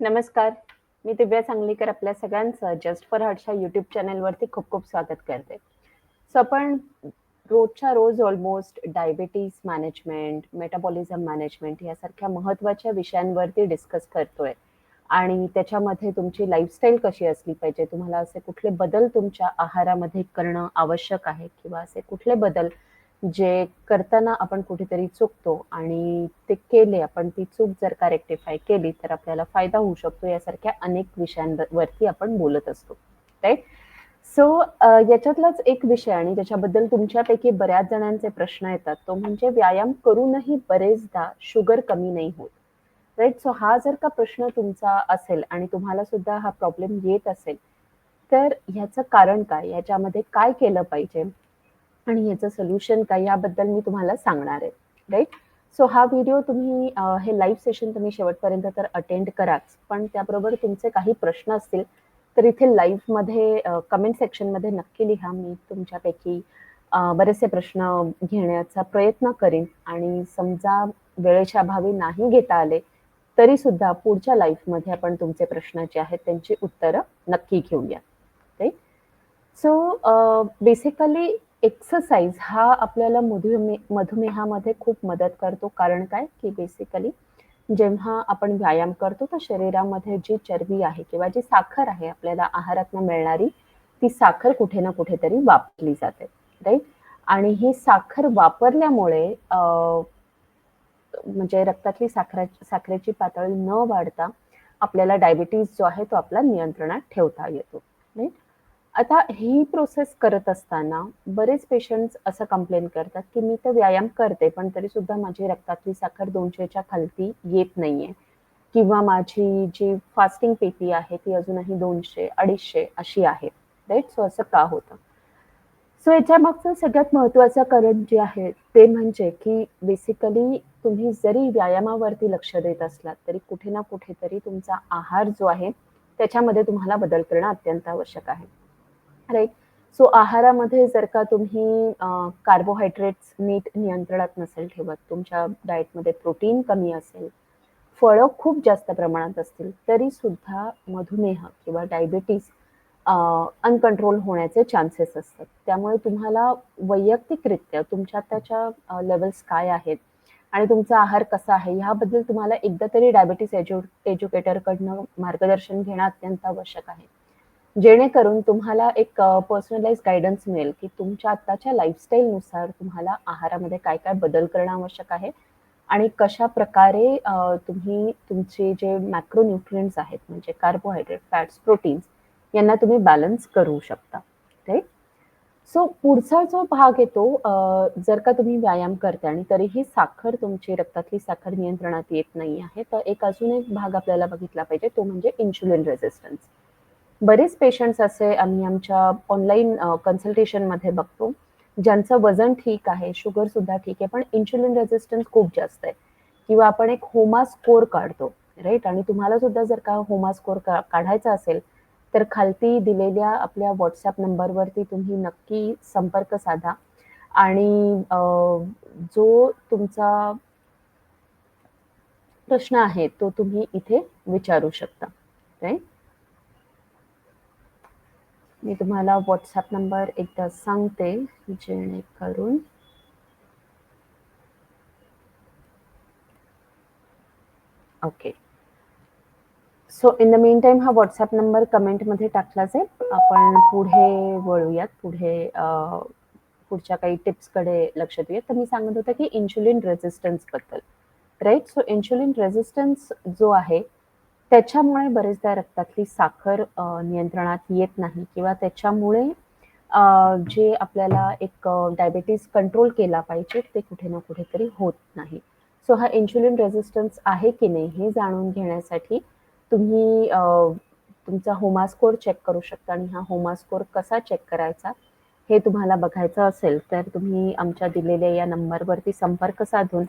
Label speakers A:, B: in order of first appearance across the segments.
A: नमस्कार. मी दिव्या सांगलीकर आपल्या सगळ्यांचं जस्ट फॉर हर्टच्या युट्यूब चॅनलवरती खूप खूप स्वागत करते. सो आपण रोजच्या रोज almost diabetes management metabolism management यासारख्या महत्त्वाच्या विषयांवरती डिस्कस करतोय. आणि त्याच्यामध्ये तुमची लाईफस्टाईल कशी असली पाहिजे तुम्हाला असे कुठले बदल तुमच्या आहारामध्ये करणं आवश्यक आहे किंवा असे कुठले बदल जे करताना आपण कुठेतरी चुकतो आणि ते केले आपण ती चूक जर का रेक्टिफाय केली तर आपल्याला फायदा होऊ शकतो यासारख्या अनेक विषयांवरती आपण बोलत असतो. राईट सो याच्यातलाच एक विषय आणि ज्याच्याबद्दल तुमच्यापैकी बऱ्याच जणांचे प्रश्न येतात तो म्हणजे व्यायाम करूनही बरेचदा शुगर कमी नाही होत. राईट सो हा जर का प्रश्न तुमचा असेल आणि तुम्हाला सुद्धा हा प्रॉब्लेम येत असेल तर ह्याचं कारण काय? याच्यामध्ये काय केलं पाहिजे? आणि याचं सोल्युशन काय याबद्दल मी तुम्हाला सांगणार आहे राईट सो हा व्हिडिओ तुम्ही हे लाईव्ह सेशन तुम्ही शेवटपर्यंत तर अटेंड कराच पण त्याबरोबर तुमचे काही प्रश्न असतील तर इथे लाईव्हमध्ये कमेंट सेक्शनमध्ये नक्की लिहा. मी तुमच्यापैकी बरेचसे प्रश्न घेण्याचा प्रयत्न करीन. आणि समजा वेळेच्या अभावी नाही घेता आले तरी सुद्धा पुढच्या लाईफमध्ये आपण तुमचे प्रश्न जे आहेत त्यांची उत्तरं नक्की घेऊया राईट सो बेसिकली एक्सरसाइज हा आपल्याला मधुमे मधुमेहामध्ये खूप मदत करतो. कारण काय? की बेसिकली जेव्हा आपण व्यायाम करतो तर शरीरामध्ये जी चरबी आहे किंवा जी साखर आहे आपल्याला आहारातनं मिळणारी ती साखर कुठे ना कुठेतरी वापरली जाते. राईट आणि ही साखर वापरल्यामुळे म्हणजे रक्तातली साखरा साखरेची पातळी न वाढता आपल्याला डायबिटीज जो आहे तो आपला नियंत्रणात ठेवता येतो. राईट आता ही प्रोसेस करत असताना बरेच पेशंट्स असं कंप्लेन करतात की मी तर व्यायाम करते पण तरी सुद्धा माझी रक्तातली साखर दोनशेच्या खालती येत नाहीये. किंवा माझी जी फास्टिंग पेपी आहे ती अजूनही दोनशे अडीचशे अशी आहे. राईट सो असं का होतं? सो याच्या मागचं सगळ्यात महत्वाचं कारण जे आहे ते म्हणजे की बेसिकली तुम्ही जरी व्यायामावरती लक्ष देत असलात तरी कुठे ना कुठेतरी तुमचा आहार जो आहे त्याच्यामध्ये तुम्हाला बदल करणं अत्यंत आवश्यक आहे. राईट सो आहारामध्ये जर का तुम्ही कार्बोहायड्रेट्स नीट नियंत्रणात नसेल ठेवत तुमच्या डाएटमध्ये प्रोटीन कमी असेल फळं खूप जास्त प्रमाणात असतील तरी सुद्धा मधुमेह किंवा डायबिटीज अनकंट्रोल होण्याचे चान्सेस असतात. त्यामुळे तुम्हाला वैयक्तिकरित्या तुमच्या त्याच्या लेवल्स काय आहेत आणि तुमचा आहार कसा आहे ह्याबद्दल तुम्हाला एकदा तरी डायबिटीस एज्यु एज्युकेटरकडनं मार्गदर्शन घेणं अत्यंत आवश्यक आहे. जेणेकरून तुम्हाला एक पर्सनलाइज गायडन्स मिळेल की तुमच्या आत्ताच्या लाईफस्टाईलनुसार तुम्हाला आहारामध्ये काय काय बदल करणं आवश्यक आहे आणि कशा प्रकारे तुम्ही तुमचे जे मॅक्रो मॅक्रोन्युट्रियंट्स आहेत म्हणजे कार्बोहायड्रेट फॅट्स प्रोटीन्स यांना तुम्ही बॅलन्स करू शकता राईट सो पुढचा जो भाग येतो जर का तुम्ही व्यायाम करता आणि तरीही साखर तुमची रक्तातली साखर नियंत्रणात येत नाही आहे तर एक अजून एक भाग आपल्याला बघितला पाहिजे तो म्हणजे इन्शुलिन रेझिस्टन्स बरेच पेशंट्स असे आम्ही आमच्या ऑनलाईन कन्सल्टेशनमध्ये बघतो ज्यांचं वजन ठीक आहे शुगर सुद्धा ठीक आहे पण इन्शुलिन रेझिस्टन्स खूप जास्त आहे. किंवा आपण एक होमा स्कोर काढतो राईट आणि तुम्हाला सुद्धा जर का होमा स्कोर काढायचा असेल तर खालती दिलेल्या आपल्या व्हॉट्सॲप नंबरवरती तुम्ही नक्की संपर्क साधा. आणि जो तुमचा प्रश्न आहे तो तुम्ही इथे विचारू शकता राईट मी तुम्हाला व्हॉट्सॲप नंबर एकदा सांगते जेणेकरून okay so in the mean time हा व्हॉट्सॲप नंबर कमेंटमध्ये टाकला जाईल आपण पुढे वळूयात. पुढे पुढच्या काही टिप्सकडे लक्ष देऊयात. तर मी सांगत होतं की इन्शुलिन रेझिस्टन्सबद्दल राईट सो इन्शुलिन रेझिस्टन्स जो आहे त्याच्यामुळे बरेचदा रक्तातली साखर नियंत्रणात येत नाही किंवा त्याच्यामुळे जे आपल्याला एक डायबिटीज कंट्रोल केला पाहिजे ते कुठे ना कुठेतरी होत नाही. सो हा इन्शुलिन रेझिस्टन्स आहे की नाही हे जाणून घेण्यासाठी तुम्ही तुमचा होमा स्कोर चेक करू शकता आणि हा होमा स्कोर कसा चेक करायचा हे तुम्हाला बघायचं असेल तर तुम्ही आमच्या दिलेल्या या नंबरवरती संपर्क साधून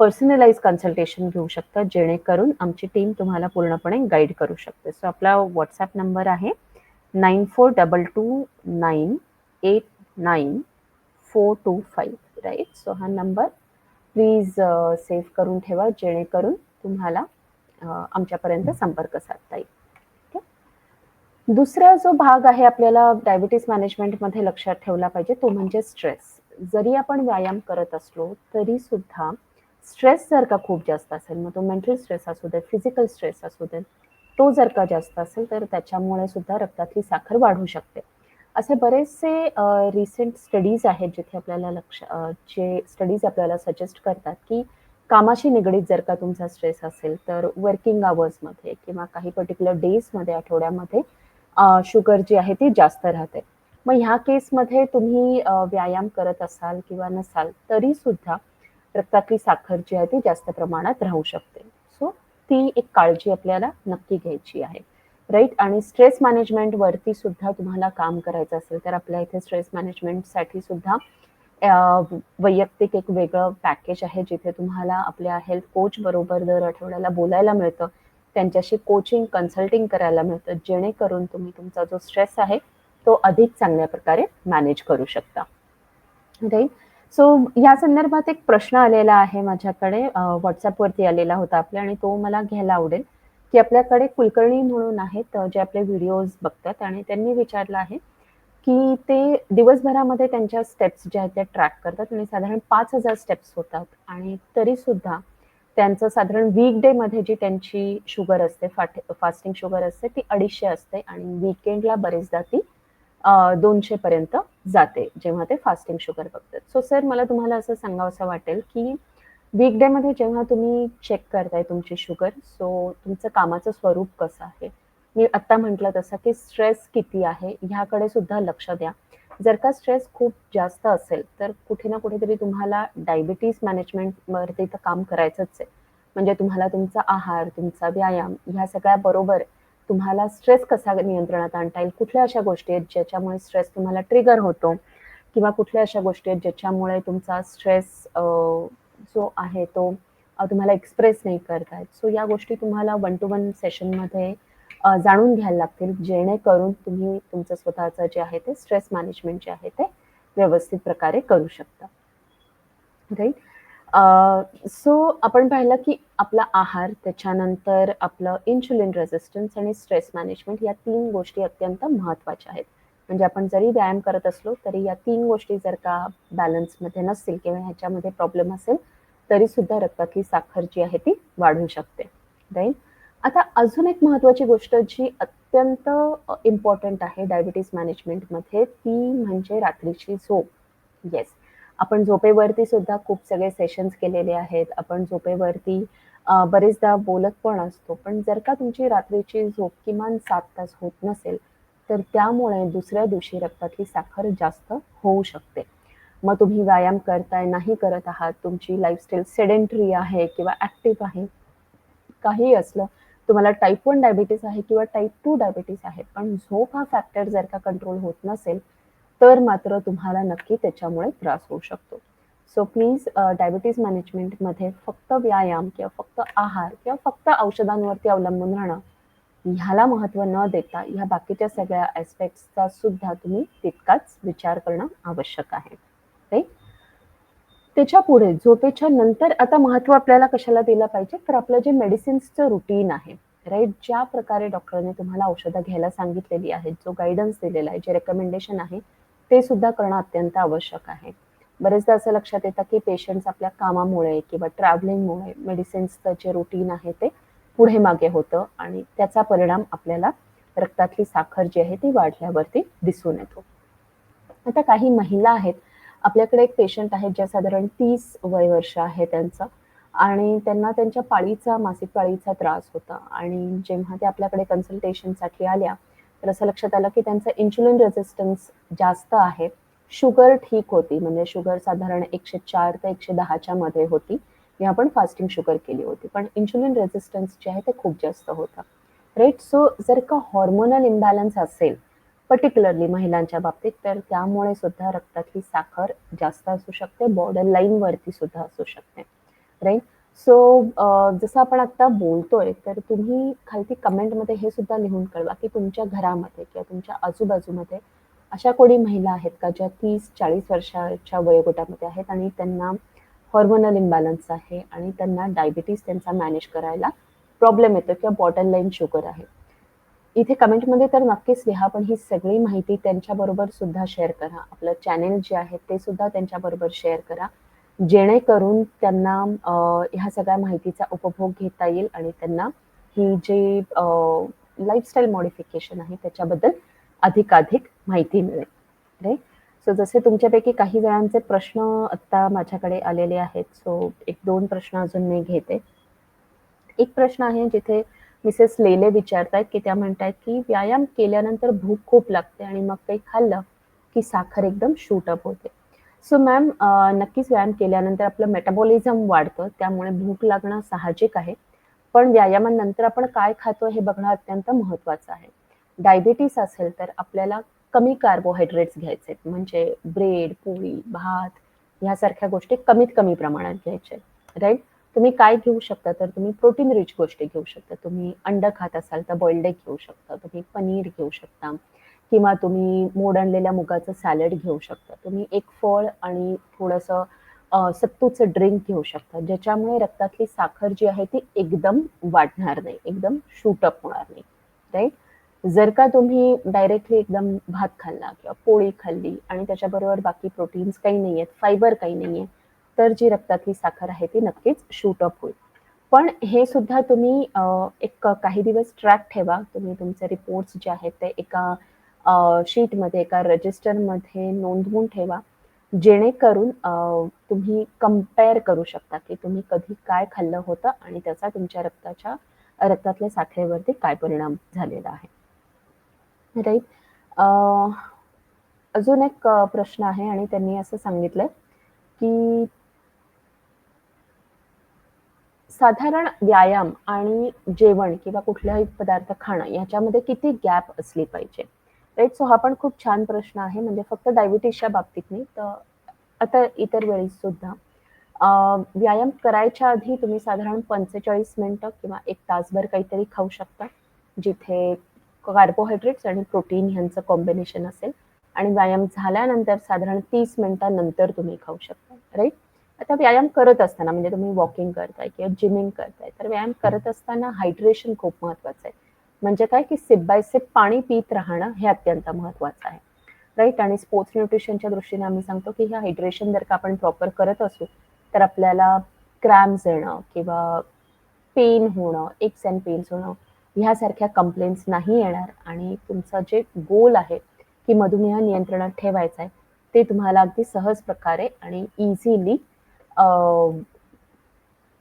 A: पर्सनलाइज कन्सल्टेशन घेऊ शकता जेणेकरून आमची टीम तुम्हाला पूर्णपणे गाईड करू शकते. सो आपला व्हॉट्सॲप नंबर आहे nine four double two nine eight nine four two five right so हा नंबर प्लीज सेव्ह करून ठेवा जेणेकरून तुम्हाला uh, आमच्यापर्यंत संपर्क साधता येईल. दुसरा जो भाग आहे आपल्याला डायबिटीस मॅनेजमेंटमध्ये लक्षात ठेवला पाहिजे तो म्हणजे स्ट्रेस जरी आपण व्यायाम करत असलो तरी सुद्धा स्ट्रेस जर का खूप जास्त असेल मग तो मेंटल स्ट्रेस असू दे फिजिकल स्ट्रेस असू दे तो जर का जास्त असेल तर त्याच्यामुळे सुद्धा रक्तातली साखर वाढू शकते. असे बरेचसे रिसेंट स्टडीज आहेत जिथे आपल्याला लक्ष जे स्टडीज आपल्याला सजेस्ट करतात की कामाशी निगडीत जर का तुमचा स्ट्रेस असेल तर वर्किंग आवर्समध्ये किंवा काही पर्टिक्युलर डेजमध्ये आठवड्यामध्ये शुगर जी आहे ती जास्त राहते. मग ह्या केसमध्ये तुम्ही व्यायाम करत असाल किंवा नसाल तरी सुद्धा रक्तातली साखर जी आहे ती जास्त प्रमाणात राहू शकते. सो ती एक काळजी आपल्याला नक्की घ्यायची आहे. राईट आणि स्ट्रेस मॅनेजमेंट वरती सुद्धा तुम्हाला काम करायचं असेल तर आपल्या इथे स्ट्रेस मॅनेजमेंटसाठी सुद्धा वैयक्तिक एक वेगळं पॅकेज आहे जिथे तुम्हाला आपल्या हेल्थ कोच बरोबर दर आठवड्याला बोलायला मिळतं. त्यांच्याशी कोचिंग कन्सल्टिंग करायला मिळतं. जेणेकरून तुम्ही तुमचा जो स्ट्रेस आहे तो अधिक चांगल्या प्रकारे मॅनेज करू शकता. राईट सो या संदर्भात एक प्रश्न आलेला आहे माझ्याकडे. व्हॉट्सअपवरती आलेला होता आपल्या आणि तो मला घ्यायला आवडेल. की आपल्याकडे कुलकर्णी म्हणून आहेत जे आपले व्हिडिओज बघतात आणि त्यांनी विचारलं आहे की ते दिवसभरामध्ये त्यांच्या स्टेप्स ज्या आहेत त्या ट्रॅक करतात आणि साधारण पाच हजार स्टेप्स होतात. आणि तरी सुद्धा त्यांचं साधारण वीक डे मध्ये जी त्यांची शुगर असते फास्टिंग शुगर असते ती अडीचशे असते आणि वीकेंडला बरेचदा ती दोनशे पर्यंत जाते जेव्हा ते फास्टिंग शुगर बघतात. सो सर मला तुम्हाला असं सांगावं असं वाटेल की वीकडे मध्ये जेव्हा तुम्ही चेक करताय तुमची शुगर सो तुमचं कामाचं स्वरूप कसं आहे? मी आत्ता म्हटलं तसं की स्ट्रेस किती आहे ह्याकडे सुद्धा लक्ष द्या. जर का स्ट्रेस खूप जास्त असेल तर कुठे ना कुठेतरी तुम्हाला डायबिटीज मॅनेजमेंटवरती तर काम करायचंच आहे. म्हणजे तुम्हाला तुमचा आहार तुमचा व्यायाम ह्या सगळ्या बरोबर तुम्हाला स्ट्रेस कसा नियंत्रणात आणता येईल? कुठल्या अशा गोष्टी आहेत ज्याच्यामुळे स्ट्रेस तुम्हाला ट्रिगर होतो? किंवा कुठल्या अशा गोष्टी आहेत ज्याच्यामुळे तुमचा स्ट्रेस जो आहे तो तुम्हाला एक्सप्रेस नाही करतायत सो या गोष्टी तुम्हाला वन टू वन सेशनमध्ये जाणून घ्यायला लागतील जेणेकरून तुम्ही तुमचं स्वतःचं जे आहे ते स्ट्रेस मॅनेजमेंट जे आहे ते व्यवस्थित प्रकारे करू शकता. राईट सो आपण पाहिलं की आपला आहार त्याच्यानंतर आपलं इन्शुलिन रेझिस्टन्स आणि स्ट्रेस मॅनेजमेंट या तीन गोष्टी अत्यंत महत्त्वाच्या आहेत. म्हणजे आपण जरी व्यायाम करत असलो तरी या तीन गोष्टी जर का बॅलन्समध्ये नसतील किंवा ह्याच्यामध्ये प्रॉब्लेम असेल तरी सुद्धा रक्तातली साखर जी आहे ती वाढू शकते. राईट आता अजून एक महत्वाची गोष्ट जी अत्यंत इम्पॉर्टंट आहे डायबिटीज मॅनेजमेंटमध्ये ती म्हणजे रात्रीची झोप. येस आपण झोपेवरती सुद्धा खूप सगळे सेशन्स केलेले आहेत. आपण झोपेवरती बरेचदा बोलत पण असतो. पण जर का तुमची रात्रीची झोप किमान सात तास होत नसेल तर त्यामुळे दुसऱ्या दिवशी रक्तातली साखर जास्त होऊ शकते. मग तुम्ही व्यायाम करताय नाही करत आहात तुमची लाईफस्टाईल सेडेंटरी आहे किंवा ऍक्टिव्ह आहे काही असलं तुम्हाला टाईप वन डायबिटीस आहे किंवा टाईप टू डायबिटीस आहे पण झोप हा फॅक्टर जर का कंट्रोल होत नसेल तर मात्र तुम्हाला नक्की त्याच्यामुळे त्रास होऊ शकतो. सो प्लीज डायबिटीज मॅनेजमेंटमध्ये फक्त व्यायाम किंवा फक्त आहार किंवा फक्त औषधांवरती अवलंबून राहणं ह्याला महत्त्व न देता ह्या बाकीच्या सगळ्या ऍस्पेक्ट्सचा सुद्धा तुम्ही तितकाच विचार करणं आवश्यक आहे. राईट त्याच्या पुढे झोपेच्या नंतर आता महत्त्व आपल्याला कशाला दिलं पाहिजे? तर आपलं जे मेडिसिन्सचं रुटीन आहे राईट ज्या प्रकारे डॉक्टरने तुम्हाला औषधं घ्यायला सांगितलेली आहेत जो गायडन्स दिलेला आहे जे रेकमेंडेशन आहे ते सुद्धा करणं अत्यंत आवश्यक आहे. बरेचदा असं लक्षात येतं की पेशंट्स आपल्या कामामुळे किंवा ट्रॅव्हलिंगमुळे मेडिसिन्सचं जे रुटीन आहे ते पुढे मागे होतं आणि त्याचा परिणाम आपल्याला रक्तातली साखर जी आहे ती वाढल्यावरती दिसून येतो. आता काही महिला आहेत. आपल्याकडे एक पेशंट आहेत ज्या साधारण तीस वय वर्ष आहे त्यांचं आणि त्यांना त्यांच्या पाळीचा मासिक पाळीचा त्रास होता आणि जेव्हा ते आपल्याकडे कन्सल्टेशनसाठी आल्या तर असं लक्षात आलं की त्यांचं इन्शुलिन रेझिस्टन्स जास्त आहे. शुगर ठीक होती म्हणजे शुगर साधारण एकशे चार ते एकशे दहाच्या मध्ये होती. मी आपण फास्टिंग शुगर केली होती. पण इन्शुलिन रेझिस्टन्स जे आहे ते खूप जास्त होतं. राईट सो जर का हॉर्मोनल इम्बॅलन्स असेल पर्टिक्युलरली महिलांच्या बाबतीत तर त्यामुळे सुद्धा रक्तातली साखर जास्त असू शकते बॉर्डर लाईनवरती सुद्धा असू शकते. राईट सो जसं आपण आता बोलतोय तर तुम्ही खालती कमेंटमध्ये हे सुद्धा लिहून कळवा की तुमच्या घरामध्ये किंवा तुमच्या आजूबाजूमध्ये अशा कोणी महिला आहेत का ज्या तीस चाळीस वर्षाच्या वयोगटामध्ये आहेत आणि त्यांना हॉर्मोनल इम्बॅलन्स आहे आणि त्यांना डायबिटीस त्यांचा मॅनेज करायला प्रॉब्लेम येतो किंवा बॉटल लाईन शुगर आहे? इथे कमेंटमध्ये तर नक्कीच लिहा पण ही सगळी माहिती त्यांच्याबरोबर सुद्धा शेअर करा. आपलं चॅनेल जे आहे ते सुद्धा त्यांच्याबरोबर शेअर करा. जेणेकरून त्यांना ह्या सगळ्या माहितीचा उपभोग घेता येईल आणि त्यांना ही जी लाईफस्टाईल मॉडिफिकेशन आहे त्याच्याबद्दल अधिकाधिक माहिती मिळेल. राईट सो जसे तुमच्यापैकी काही जणांचे प्रश्न आत्ता माझ्याकडे आलेले आहेत सो एक दोन प्रश्न अजून मी घेते. एक प्रश्न आहे जिथे मिसेस लेले विचारतायत की त्या म्हणतायत की व्यायाम केल्यानंतर भूक खूप लागते आणि मग काही खाल्लं की साखर एकदम शूट अप होते. सो मॅम नक्कीच व्यायाम केल्यानंतर आपलं मेटाबॉलिझम वाढतं त्यामुळे भूक लागणं साहजिक आहे. पण व्यायामानंतर आपण काय खातो हे बघणं अत्यंत महत्वाचं आहे. डायबिटीस असेल तर आपल्याला कमी कार्बोहायड्रेट्स घ्यायचे म्हणजे ब्रेड पोळी भात ह्यासारख्या गोष्टी कमीत कमी प्रमाणात घ्यायचे राईट तुम्ही काय घेऊ शकता तर तुम्ही प्रोटीन रिच गोष्टी घेऊ शकता. तुम्ही अंड खात असाल तर बॉइल्ड एग घेऊ शकता. तुम्ही पनीर घेऊ शकता. किंवा तुम्ही मोड आणलेल्या मुगाचं सॅलड घेऊ शकता. तुम्ही एक फळ आणि थोडंसं सत्तूचं ड्रिंक घेऊ शकता. ज्याच्यामुळे रक्तातली साखर जी आहे ती एकदम वाढणार नाही एकदम शूटअप होणार नाही. राईट जर का तुम्ही डायरेक्टली एकदम भात खाल्ला किंवा पोळी खाल्ली आणि त्याच्याबरोबर बाकी प्रोटीन्स काही नाही आहेत फायबर काही नाही आहे तर जी रक्तातली साखर आहे ती नक्कीच शूटअप होईल. पण हे सुद्धा तुम्ही एक काही दिवस ट्रॅक ठेवा. तुम्ही तुमचे रिपोर्ट्स जे आहेत ते एका शीटमध्ये एका रजिस्टरमध्ये नोंदवून ठेवा. जेणेकरून तुम्ही कंपेअर करू शकता की तुम्ही कधी काय खाल्लं होतं आणि त्याचा तुमच्या रक्ताच्या रक्तातल्या साखरेवरती काय परिणाम झालेला आहे. राईट अजून एक प्रश्न आहे आणि त्यांनी असं सांगितलंय की साधारण व्यायाम आणि जेवण किंवा कुठलाही पदार्थ खाणं याच्यामध्ये किती गॅप असली पाहिजे? राईट सो हा पण खूप छान प्रश्न आहे म्हणजे फक्त डायबिटीसच्या बाबतीत नाही तर आता इतर वेळी सुद्धा. व्यायाम करायच्या आधी तुम्ही साधारण पंचेचाळीस मिनिटं किंवा एक तासभर काहीतरी खाऊ शकता जिथे कार्बोहायड्रेट्स आणि प्रोटीन ह्यांचं कॉम्बिनेशन असेल. आणि व्यायाम झाल्यानंतर साधारण तीस मिनिटांनंतर तुम्ही खाऊ शकता राईट आता व्यायाम करत असताना म्हणजे तुम्ही वॉकिंग करताय किंवा जिमिंग करताय तर व्यायाम करत असताना हायड्रेशन खूप महत्वाचं आहे. म्हणजे काय की सिप बाय सिप पाणी पित राहणं हे अत्यंत महत्वाचं आहे. राईट आणि स्पोर्ट्स न्यूट्रिशनच्या दृष्टीने आम्ही सांगतो की हे हायड्रेशन जर का आपण प्रॉपर करत असू तर आपल्याला क्रॅम्स येणं किंवा पेन होणं एक्स अँड पेन्स होणं ह्यासारख्या कंप्लेंट्स नाही येणार. आणि तुमचं जे गोल आहे की मधुमेह नियंत्रणात ठेवायचं आहे ते तुम्हाला अगदी सहज प्रकारे आणि इझिली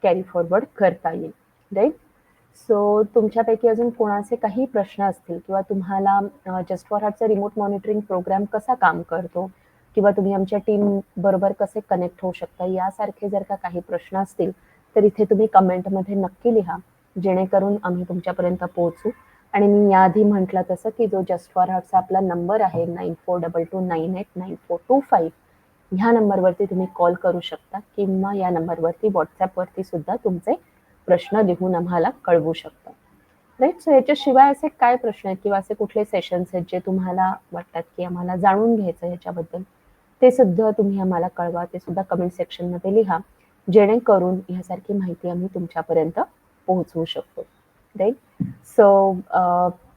A: कॅरी फॉरवर्ड करता येईल. राईट सो तुमच्यापैकी अजून कोणाचे काही प्रश्न असतील किंवा तुम्हाला जस्ट फॉर हार्टचा रिमोट मॉनिटरिंग प्रोग्राम कसा काम करतो किंवा तुम्ही आमच्या टीम बरोबर कसे कनेक्ट होऊ शकता यासारखे जर का काही प्रश्न असतील तर इथे तुम्ही कमेंटमध्ये नक्की लिहा जेणेकरून आम्ही तुमच्यापर्यंत पोहोचू. आणि मी याआधी म्हटलं तसं की जो जस्ट फॉर हार्टचा आपला नंबर आहे nine four double two nine eight nine four two five ह्या नंबरवरती तुम्ही कॉल करू शकता किंवा या नंबरवरती व्हॉट्सॲपवरती सुद्धा तुमचे प्रश्न लिहून आम्हाला कळवू शकता राईट सो याच्याशिवाय असे काय प्रश्न आहेत किंवा असे कुठले सेशन्स आहेत जे तुम्हाला वाटतात की आम्हाला जाणून घ्यायचं ह्याच्याबद्दल? ते सुद्धा तुम्ही आम्हाला कळवा. ते सुद्धा कमेंट सेक्शनमध्ये लिहा. जेणेकरून ह्यासारखी माहिती आम्ही तुमच्यापर्यंत पोहोचवू शकतो. राईट सो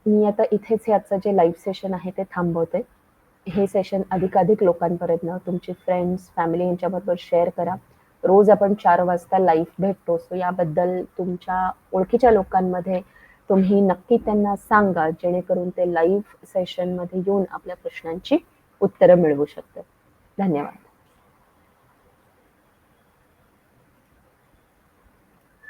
A: मी आता इथेच हे आजचं जे लाईव्ह सेशन आहे ते थांबवते. हे सेशन अधिकाधिक लोकांपर्यंत तुमचे फ्रेंड्स फॅमिली यांच्याबरोबर शेअर करा. रोज आपण चार वाजता लाईव्ह भेटतो. सो याबद्दल तुमच्या ओळखीच्या लोकांमध्ये तुम्ही नक्की त्यांना सांगा जेणेकरून ते लाईव्ह सेशनमध्ये येऊन आपल्या प्रश्नांची उत्तरं मिळवू शकतात. धन्यवाद.